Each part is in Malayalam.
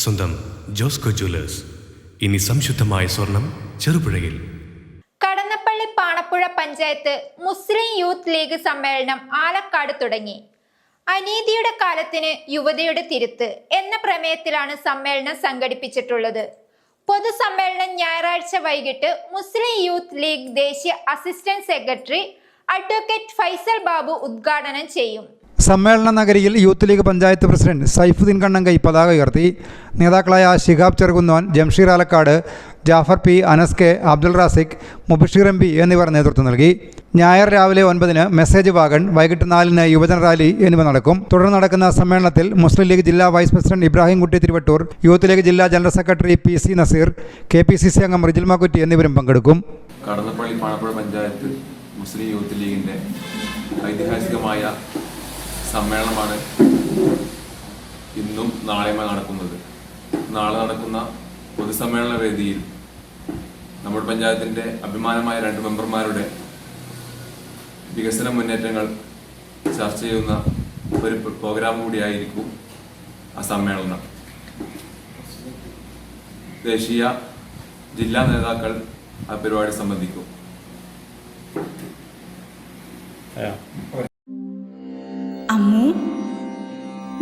സ്വന്തം ജോസ്കോ ജ്വല്ലേഴ്സ്. ഇനി സംശുദ്ധമായ സ്വർണം ചെറുപുഴയിൽ. കടന്നപ്പള്ളി പാണപ്പുഴ പഞ്ചായത്ത് മുസ്ലിം യൂത്ത് ലീഗ് സമ്മേളനം ആലക്കാട് തുടങ്ങി. അനീതിയുടെ കാലത്തിന് യുവതിയുടെ തിരുത്ത് എന്ന പ്രമേയത്തിലാണ് സമ്മേളനം സംഘടിപ്പിച്ചിട്ടുള്ളത്. പൊതുസമ്മേളനം ഞായറാഴ്ച വൈകിട്ട് മുസ്ലിം യൂത്ത് ലീഗ് ദേശീയ assistant secretary advocate Faisal Babu ഉദ്ഘാടനം ചെയ്യും. സമ്മേളന നഗരിയിൽ Youth League panchayat president Saifuddin Kannankai പതാക ഉയർത്തി. നേതാക്കളായ Shihab Cherukunnon Jamsheer Alakkad Jafar P Anas K Abdul Raziq Mubasheer M P എന്നിവർ നേതൃത്വം നൽകി. ഞായർ രാവിലെ ഒൻപതിന് മെസ്സേജ് വാഗൺ വൈകിട്ട് നാലിന് യുവജന റാലി എന്നിവ നടക്കും. തുടർന്ന് നടക്കുന്ന സമ്മേളനത്തിൽ മുസ്ലിം ലീഗ് ജില്ലാ vice president Ibrahim Kutty Thiruvattoor Youth League ജില്ലാ general secretary P C Naseer K P C C അംഗം റിജിൽ മാക്കുറ്റി എന്നിവരും പങ്കെടുക്കും. കടന്നപ്പള്ളി പാണപ്പുഴ പഞ്ചായത്ത് മുസ്ലിം യൂത്ത് ലീഗിന്റെ ഐതിഹാസികമായ സമ്മേളനമാണ് ഇന്നും നാളെയുമായി നടക്കുന്നത്. നാളെ നടക്കുന്ന പൊതുസമ്മേളന വേദിയിൽ നമ്മുടെ പഞ്ചായത്തിന്റെ അഭിമാനമായ രണ്ട് മെമ്പർമാരുടെ വികസന മുന്നേറ്റങ്ങൾ ചർച്ച ചെയ്യുന്ന ഒരു പ്രോഗ്രാം കൂടിയായിരിക്കും ആ സമ്മേളനം. ദേശീയ ജില്ലാ നേതാക്കൾ ആ പരിപാടി സംബന്ധിക്കും.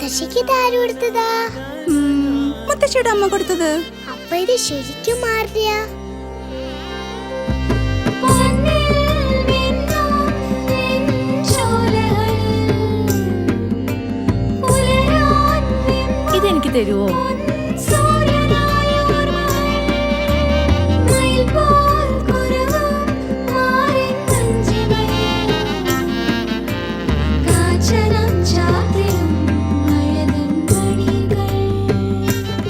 മുത്തശ്ശിക്ക് ഇത് ആര് കൊടുത്തതാ? മുത്തശ്ശിയുടെ അമ്മ കൊടുത്തത്. അപ്പൊ ഇത് ശരിക്കും മാറിയ ഇതെനിക്ക് തരുവോ?